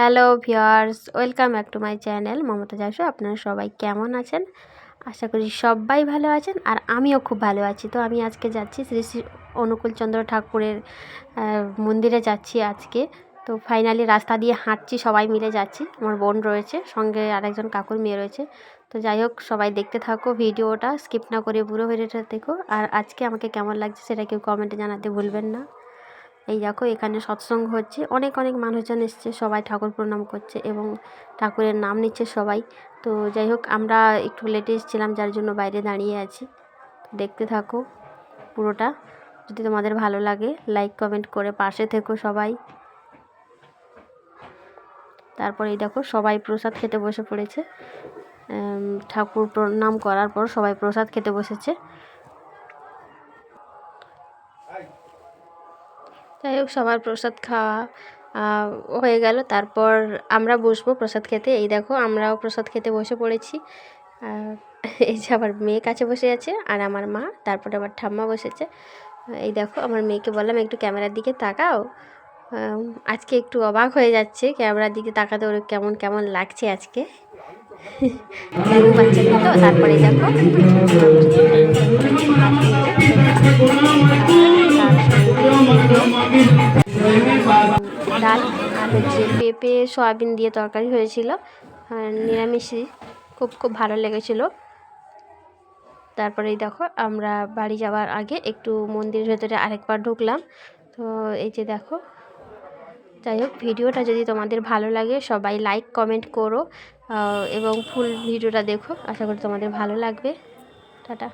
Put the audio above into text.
Hello viewers welcome back to my channel. Mamata যাসু আপনারা সবাই কেমন আছেন? আশা করি সবাই ভালো আছেন, আর আমিও খুব ভালো আছি। তো আমি আজকে যাচ্ছি শ্রী শ্রী অনুকূলচন্দ্র ঠাকুরের মন্দিরে যাচ্ছি আজকে। তো ফাইনালি রাস্তা দিয়ে হাঁটছি, সবাই মিলে যাচ্ছি। আমার বোন রয়েছে, সঙ্গে আরেকজন কাকুর মেয়ে রয়েছে। তো যাই হোক, সবাই দেখতে থাকো ভিডিওটা, স্কিপ না করে পুরো ভিডিওটা দেখো। আর আজকে আমাকে কেমন লাগছে সেটা কেউ কমেন্টে জানাতে ভুলবেন না। এই দেখো, এখানে সৎসঙ্গ হচ্ছে। অনেক অনেক মানুষজন এসছে, সবাই ঠাকুর প্রণাম করছে এবং ঠাকুরের নাম নিচ্ছে সবাই। তো যাই হোক, আমরা একটু লেটে এসেছিলাম, যার জন্য বাইরে দাঁড়িয়ে আছি। দেখতে থাকো পুরোটা। যদি তোমাদের ভালো লাগে লাইক কমেন্ট করে পাশে থেকো সবাই। তারপরে এই দেখো, সবাই প্রসাদ খেতে বসে পড়েছে। ঠাকুর প্রণাম করার পর সবাই প্রসাদ খেতে বসেছে। যাই হোক, সবার প্রসাদ খাওয়া হয়ে গেল। তারপর আমরা বসবো প্রসাদ খেতে। এই দেখো, আমরাও প্রসাদ খেতে বসে পড়েছি। এই যে আমার মেয়ে কাছে বসে আছে আর আমার মা, তারপরে আমার ঠাম্মা বসেছে। এই দেখো, আমার মেয়েকে বললাম, একটু ক্যামেরার দিকে তাকাও। আজকে একটু অবাক হয়ে যাচ্ছে, ক্যামেরার দিকে তাকাতে ওর কেমন কেমন লাগছে আজকে। তো, তারপরে দেখো। ডাল আর হচ্ছে পেঁপে, সয়াবিন দিয়ে তরকারি হয়েছিল। নিরামিষই। খুব খুব ভালো লেগেছিলো। তারপরেই দেখো, আমরা বাড়ি যাওয়ার আগে একটু মন্দিরের ভেতরে আরেকবার ঢুকলাম। তো এই যে দেখো, যাই হোক, ভিডিওটা যদি তোমাদের ভালো লাগে, সবাই লাইক, কমেন্ট করো। এবং ফুল ভিডিওটা দেখো। আশা করি তোমাদের ভালো লাগবে। টাটা।